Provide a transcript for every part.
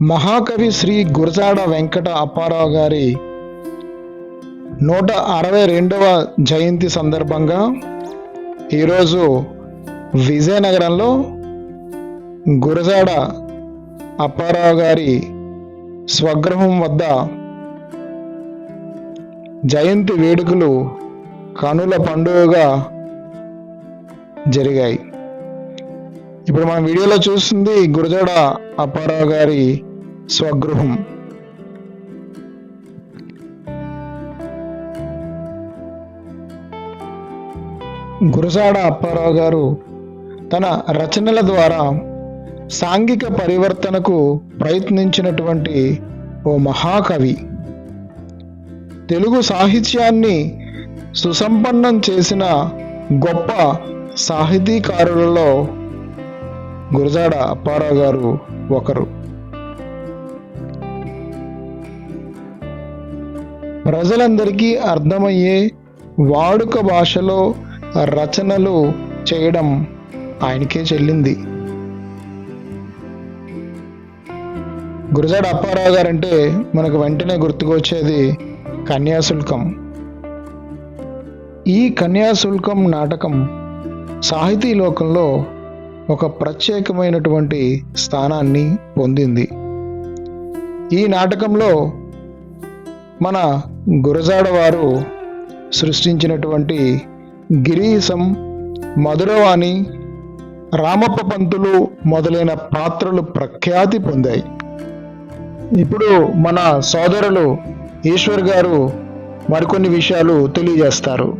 మహాకవి శ్రీ గురజాడ వెంకట అప్పారావు గారి నూట అరవై రెండవ జయంతి సందర్భంగా ఈరోజు విజయనగరంలో గురజాడ అప్పారావు గారి స్వగృహం వద్ద జయంతి వేడుకలు కనుల పండుగగా జరిగాయి. ఇప్పుడు మనం వీడియోలో చూస్తుంది గురజాడ అప్పారావు గారి స్వగృహం. గురజాడ అప్పారావు గారు తన రచనల ద్వారా సాంఘిక పరివర్తనకు ప్రయత్నించినటువంటి ఓ మహాకవి. తెలుగు సాహిత్యాన్ని సుసంపన్నం చేసిన గొప్ప సాహితీకారులలో గురజాడ అప్పారావు గారు ఒకరు. ప్రజలందరికీ అర్థమయ్యే వాడుక భాషలో రచనలు చేయడం ఆయనకే చెల్లింది. గురజాడ అప్పారావు గారంటే మనకు వెంటనే గుర్తుకొచ్చేది కన్యాశుల్కం. ఈ కన్యాశుల్కం నాటకం సాహితీ లోకంలో ఒక ప్రత్యేకమైనటువంటి స్థానాన్ని పొందింది. ఈ నాటకంలో మన గురజాడ వారు సృష్టించినటువంటి గిరీశం మధురవాణి రామప్ప పంతులు మొదలైన పాత్రలు ప్రఖ్యాతి పొందాయి. ఇప్పుడు మన సోదరులు ఈశ్వర్ గారు మరికొన్ని విషయాలు తెలియజేస్తారు.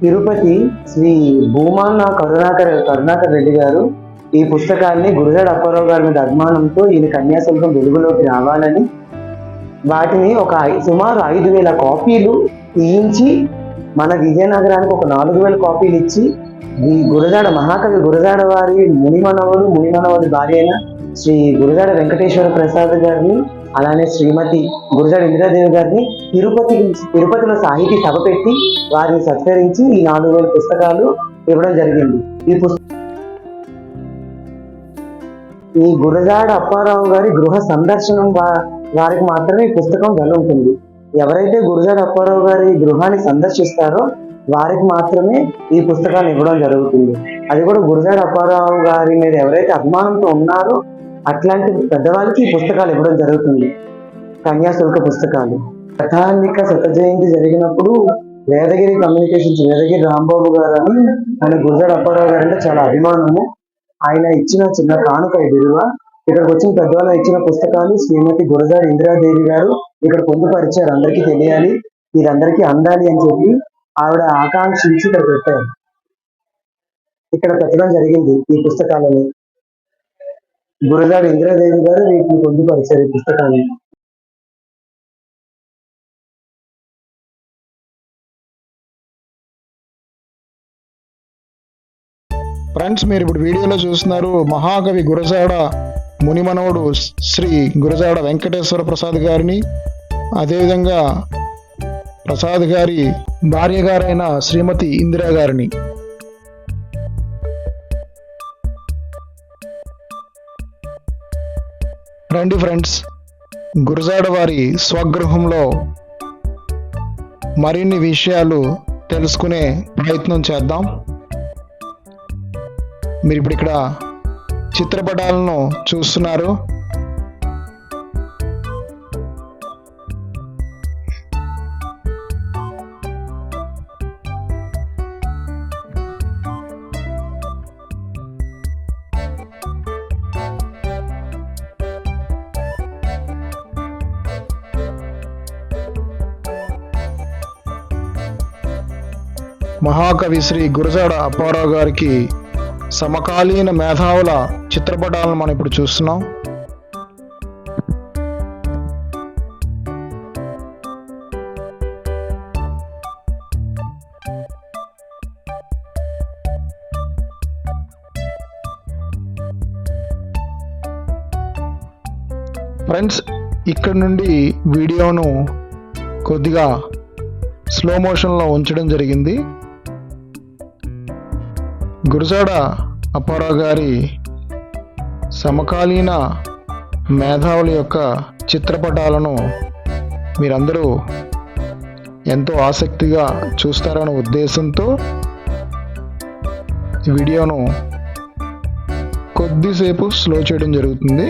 తిరుపతి శ్రీ భూమాన్న కరుణాకర్ కరుణాకర్ రెడ్డి గారు ఈ పుస్తకాన్ని గురుజాడ అప్పారావు గారి మీద అభిమానంతో ఈయన కన్యాశుల్కం వెలుగులోకి రావాలని వాటిని ఒక సుమారు ఐదు వేల కాపీలు తీయించి మన విజయనగరానికి ఒక నాలుగు వేల కాపీలు ఇచ్చి ఈ గురజాడ మహాకవి గురజాడ వారి మునిమనవుడు మునిమనవుడి భార్య అయిన శ్రీ గురజాడ వెంకటేశ్వర ప్రసాద్ గారిని అలానే శ్రీమతి గురజాడ ఇందిరాదేవి గారిని తిరుపతి తిరుపతిలో సాహితీ సభ పెట్టి వారిని సత్కరించి ఈ నాలుగు వేల పుస్తకాలు ఇవ్వడం జరిగింది. ఈ పుస్తకం ఈ గురజాడ అప్పారావు గారి గృహ సందర్శనం వారికి మాత్రమే ఈ పుస్తకం వెల ఉంటుంది. ఎవరైతే గురజాడ అప్పారావు గారి గృహాన్ని సందర్శిస్తారో వారికి మాత్రమే ఈ పుస్తకాన్ని ఇవ్వడం జరుగుతుంది. అది కూడా గురజాడ అప్పారావు గారి మీద ఎవరైతే అభిమానంతో ఉన్నారో అట్లాంటి పెద్దవాళ్ళకి ఈ పుస్తకాలు ఇవ్వడం జరుగుతుంది. కన్యాశుల్క పుస్తకాలు. కథానిక శత జయంతి జరిగినప్పుడు వేదగిరి కమ్యూనికేషన్స్ వేదగిరి రాంబాబు గారు అని ఆయన గురజాడ అప్పారావు గారు అంటే చాలా అభిమానము. ఆయన ఇచ్చిన చిన్న కానుక విలువ ఇక్కడికి వచ్చిన పెద్దవాళ్ళు ఇచ్చిన పుస్తకాలు శ్రీమతి గురజాడ ఇందిరాదేవి గారు ఇక్కడ పొందుపరిచారు. అందరికీ తెలియాలి. మీరందరికీ అందాలి అని చెప్పి ఆవిడ ఆకాంక్షించి ఇక్కడ పెట్టారు. ఇక్కడ పెట్టడం జరిగింది ఈ పుస్తకాలని. గురజాడ ఇంద్రదేవి గారు వీటిని పొందుపరిచారు ఈ పుస్తకాన్ని. ఫ్రెండ్స్ మీరు ఇప్పుడు వీడియోలో చూస్తున్నారు మహాకవి గురజాడ మునిమనవుడు శ్రీ గురజాడ వెంకటేశ్వర ప్రసాద్ గారిని. అదేవిధంగా ప్రసాద్ గారి భార్య గారైన శ్రీమతి ఇందిరా గారిని. రండి ఫ్రెండ్స్. గురజాడ వారి స్వగృహంలో మరిన్ని విషయాలు తెలుసుకునే ప్రయత్నం చేద్దాం. మీరు ఇప్పుడు ఇక్కడ చిత్రపటాలను చూస్తున్నారు. మహాకవి శ్రీ గురజాడ అప్పారావు గారికి సమకాలీన మేధావుల చిత్రపటాలను మనం ఇప్పుడు చూస్తున్నాం. ఫ్రెండ్స్ ఇక్కడ నుండి వీడియోను కొద్దిగా స్లో మోషన్లో ఉంచడం జరిగింది. గురజాడ అప్పారావు గారి సమకాలీన మేధావుల యొక్క చిత్రపటాలను మీరందరూ ఎంతో ఆసక్తిగా చూస్తారనే ఉద్దేశంతో వీడియోను కొద్దిసేపు స్లో చేయడం జరుగుతుంది.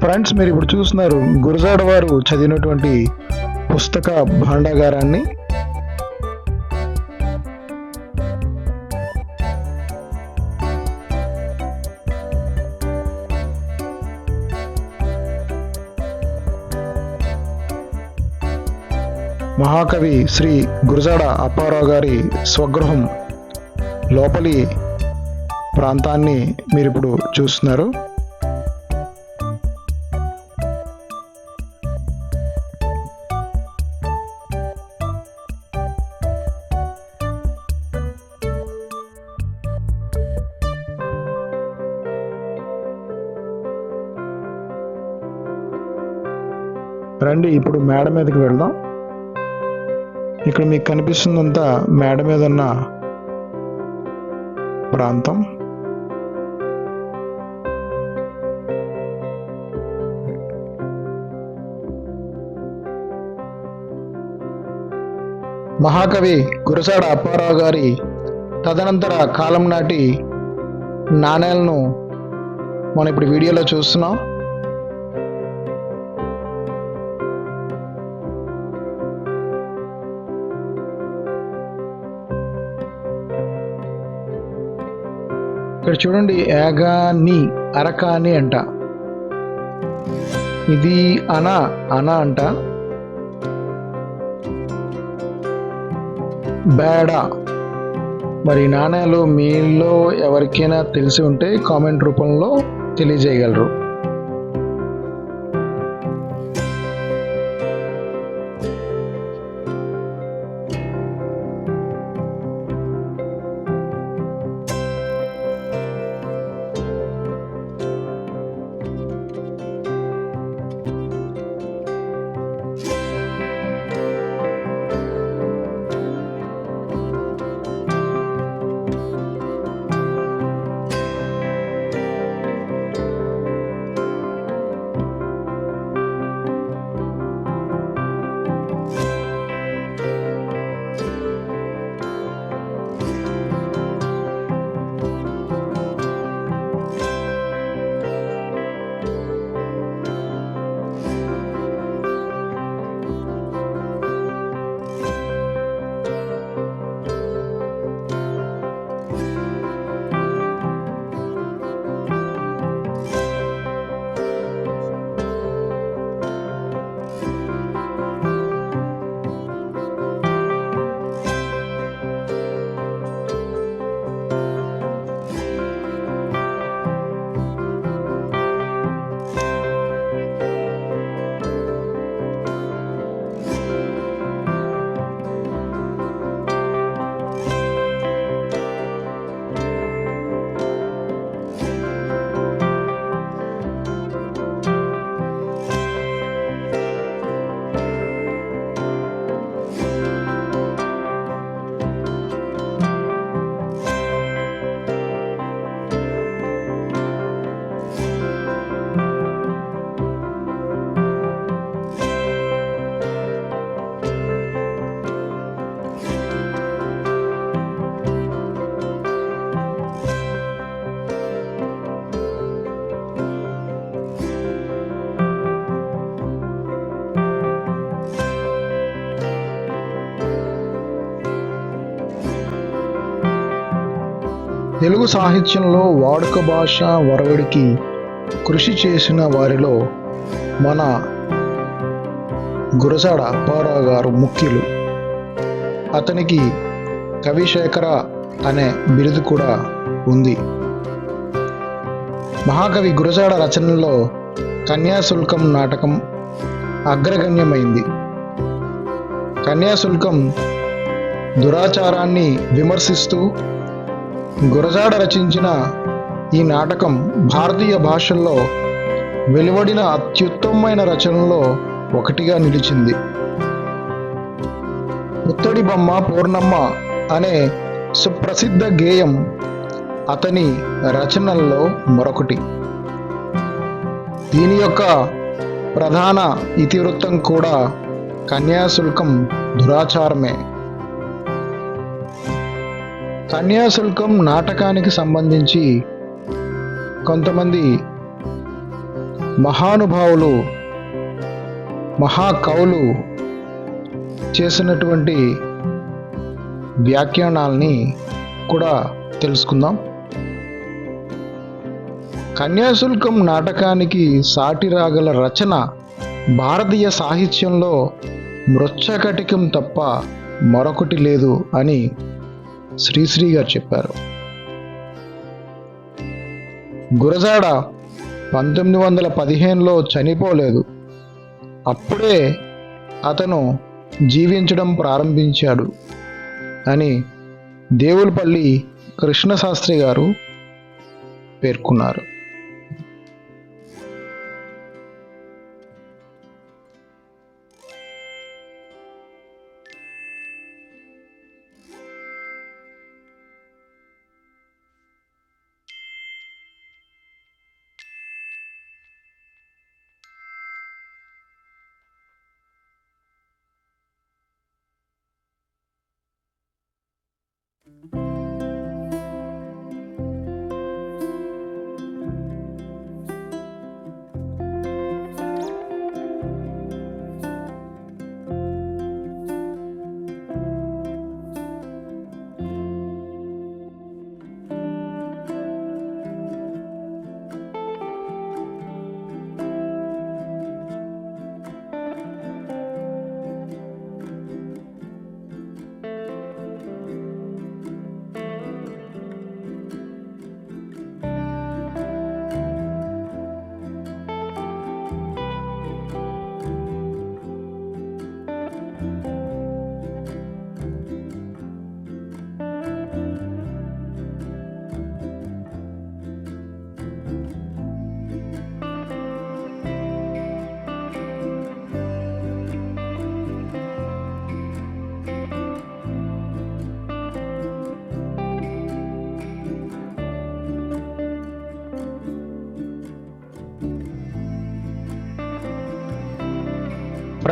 ఫ్రెండ్స్ మీరు ఇప్పుడు చూస్తున్నారు గురజాడ వారు చదివినటువంటి పుస్తక భాండాగారాన్ని. మహాకవి శ్రీ గురజాడ అప్పారావు గారి స్వగృహం లోపలి ప్రాంతాన్ని మీరు ఇప్పుడు చూస్తున్నారు. రండి ఇప్పుడు మేడ మీదకి వెళ్దాం. ఇక్కడ మీకు కనిపిస్తుందంతా మేడ మీద ఉన్న ప్రాంతం. మహాకవి గురసాడ అప్పారావు గారి తదనంతర కాలం నాటి నాణేలను మనం ఇప్పుడు వీడియోలో చూస్తున్నాం. ఇక్కడ చూడండి యాగాని అరకాని అంట. ఇది అనా అనా అంట. బేడా. మరి నాణేలు నాణ్యాలు మీలో ఎవరికైనా తెలిసి ఉంటే కామెంట్ రూపంలో తెలియజేయగలరు. తెలుగు సాహిత్యంలో వాడుక భాష వరవడికి కృషి చేసిన వారిలో మన గురజాడ అప్పారావు గారు ముఖ్యులు. అతనికి కవిశేఖర అనే బిరుదు కూడా ఉంది. మహాకవి గురజాడ రచనలో కన్యాశుల్కం నాటకం అగ్రగణ్యమైంది. కన్యాశుల్కం దురాచారాన్ని విమర్శిస్తూ గురజాడ రచించిన ఈ నాటకం భారతీయ భాషల్లో వెలువడిన అత్యుత్తమమైన రచనల్లో ఒకటిగా నిలిచింది. పుత్తడి బొమ్మ పూర్ణమ్మ అనే సుప్రసిద్ధ గేయం అతని రచనల్లో మరొకటి. దీని యొక్క ప్రధాన ఇతివృత్తం కూడా కన్యాశుల్కం దురాచారమే. కన్యాశుల్కం నాటకానికి సంబంధించి కొంతమంది మహానుభావులు మహాకవులు చేసినటువంటి వ్యాఖ్యానాల్ని కూడా తెలుసుకుందాం. కన్యాశుల్కం నాటకానికి సాటి రాగల రచన భారతీయ సాహిత్యంలో మృచ్చకటికం తప్ప మరొకటి లేదు అని శ్రీశ్రీ గారు చెప్పారు. గురజాడ పంతొమ్మిది వందల పదిహేనులో చనిపోలేదు. అప్పుడే అతను జీవించడం ప్రారంభించాడు అని దేవులపల్లి కృష్ణశాస్త్రి గారు పేర్కొన్నారు.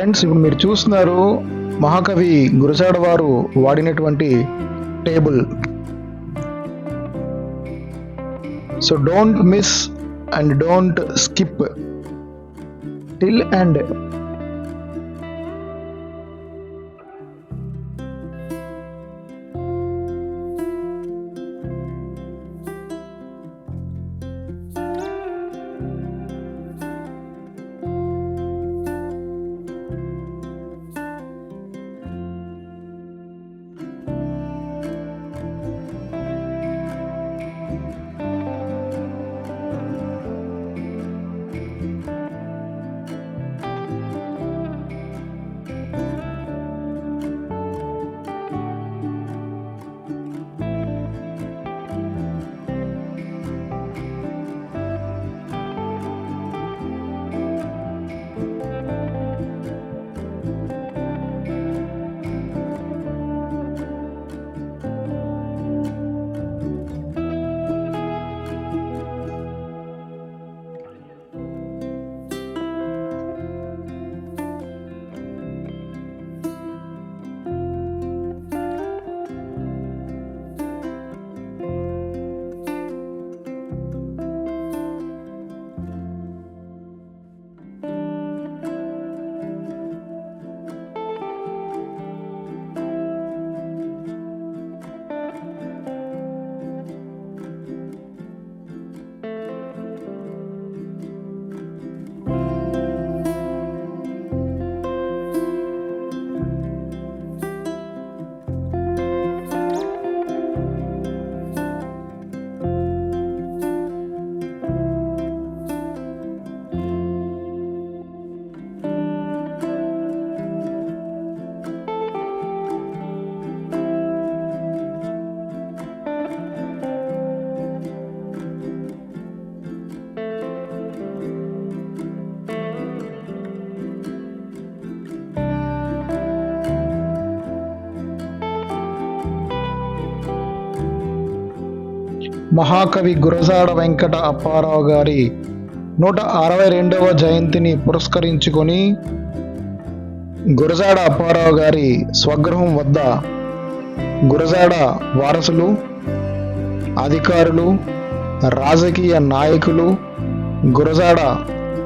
ఫ్రెండ్స్ ఇప్పుడు మీరు చూస్తున్నారు మహాకవి గురజాడ వారు వాడినటువంటి table. So don't miss and don't skip till and మహాకవి గురజాడ వెంకట అప్పారావు గారి నూట అరవై రెండవ జయంతిని పురస్కరించుకొని గురజాడ అప్పారావు గారి స్వగృహం వద్ద గురజాడ వారసులు అధికారులు రాజకీయ నాయకులు గురజాడ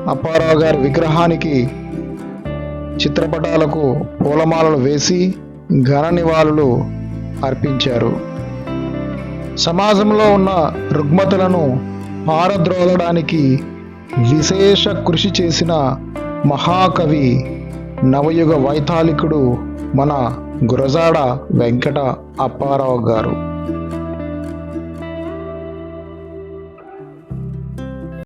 అప్పారావు గారి విగ్రహానికి చిత్రపటాలకు పూలమాలలు వేసి ఘన నివాళులు అర్పించారు. సమాజంలో ఉన్న రుగ్మతలను ఆరద్రోలడానికి విశేష కృషి చేసిన మహాకవి నవయుగ వైతాళికుడు మన గురజాడ వెంకట అప్పారావు గారు.